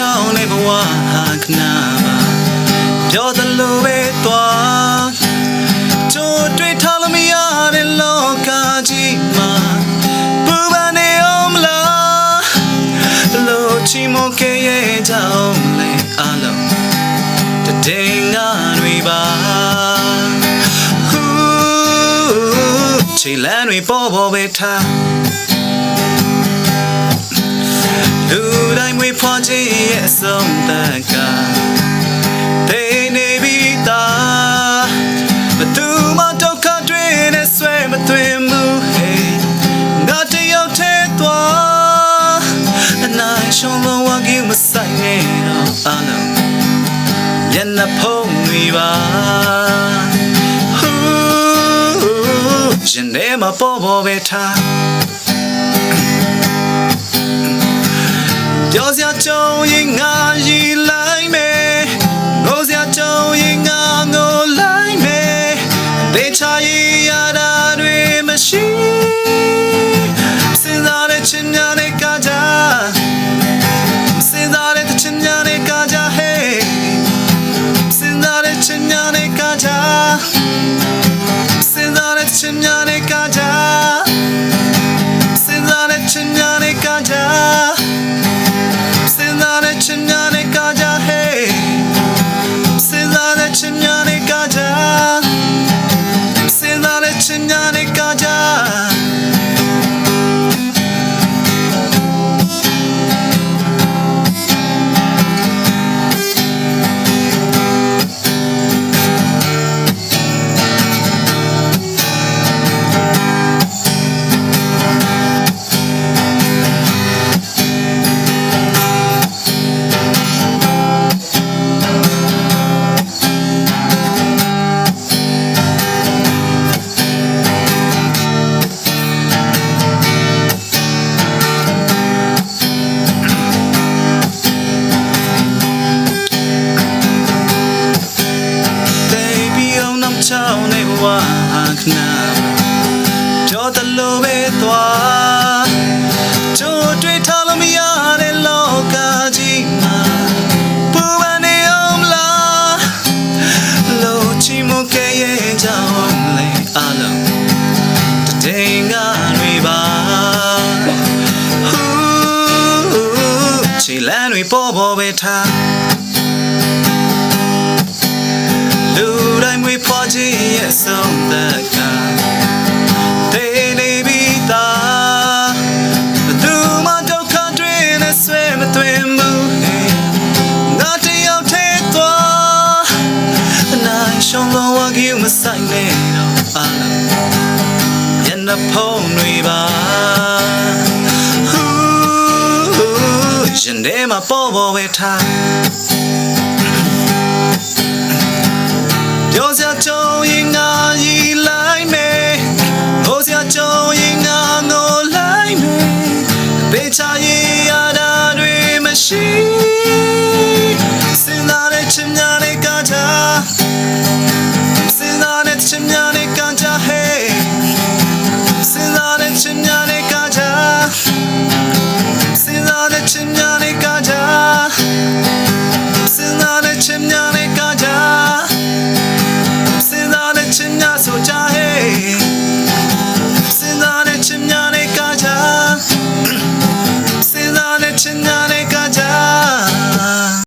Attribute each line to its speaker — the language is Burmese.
Speaker 1: ထောင်လေးဘဝဟာခနာပါပြောသလိုပဲသွားချိုးတွေ့ထားလို့မရတဲ့လောကကြီးမှာပူပါနေအောင်လားလို့ချီးမွမ်းခဲ့ရကြအောင်လေအလုံးတတဲ့ငါတွေပါခြေလမ်းတွေပေါ်ပေါ်ပဲထား လူတိုင်းမွေးဖွားခြင်းရဲ့အဆုံးသတ်ကတေနေပြီးသားဘသူမှဒုက္ခတွေနဲ့ဆွဲမသွင်းမှုဟေးငါတယောက်ထဲသွားအနိုင်ရှုံးလုံးဝကမဆိုင်နေတော့အလုံးမျက်နှာဖုံးနေပါဟူးရင်ထဲမှာပေါ်ပေါ်ပဲထား ပြောစရာကြုံရင်ငါရည်လို oh nam chao ne wa khna ကြောတလို့ပဲသွားကြိုးတွေးထားလို့မရတဲ့လောကကြီးမှာပူပန်နေအောင်လားလို့ချီမခဲ့ရဲ့ကြောင့်လေအလုံးတတိန်ကတွေပါဟူးချီလန်းတွေပေါ်ပေါ်ပဲထား လူတိုင်းမွေးဖွားခြင်းရဲ့ဆုံးသတ်ကတေနေပြီးသားဘသူမှဒုက္ခတွေနဲ့ဆွဲမသွင်းဘူးငါတယောက်ထဲသွားအနိုင်ရှုံးလုံးဝကယူမဆိုင်နဲ့တော့အလုံးညနေဖုံးတွေပါဟူးရင်ထဲမှာပေါ်ပေါ်ပဲထား ပြောစရာကြုံရ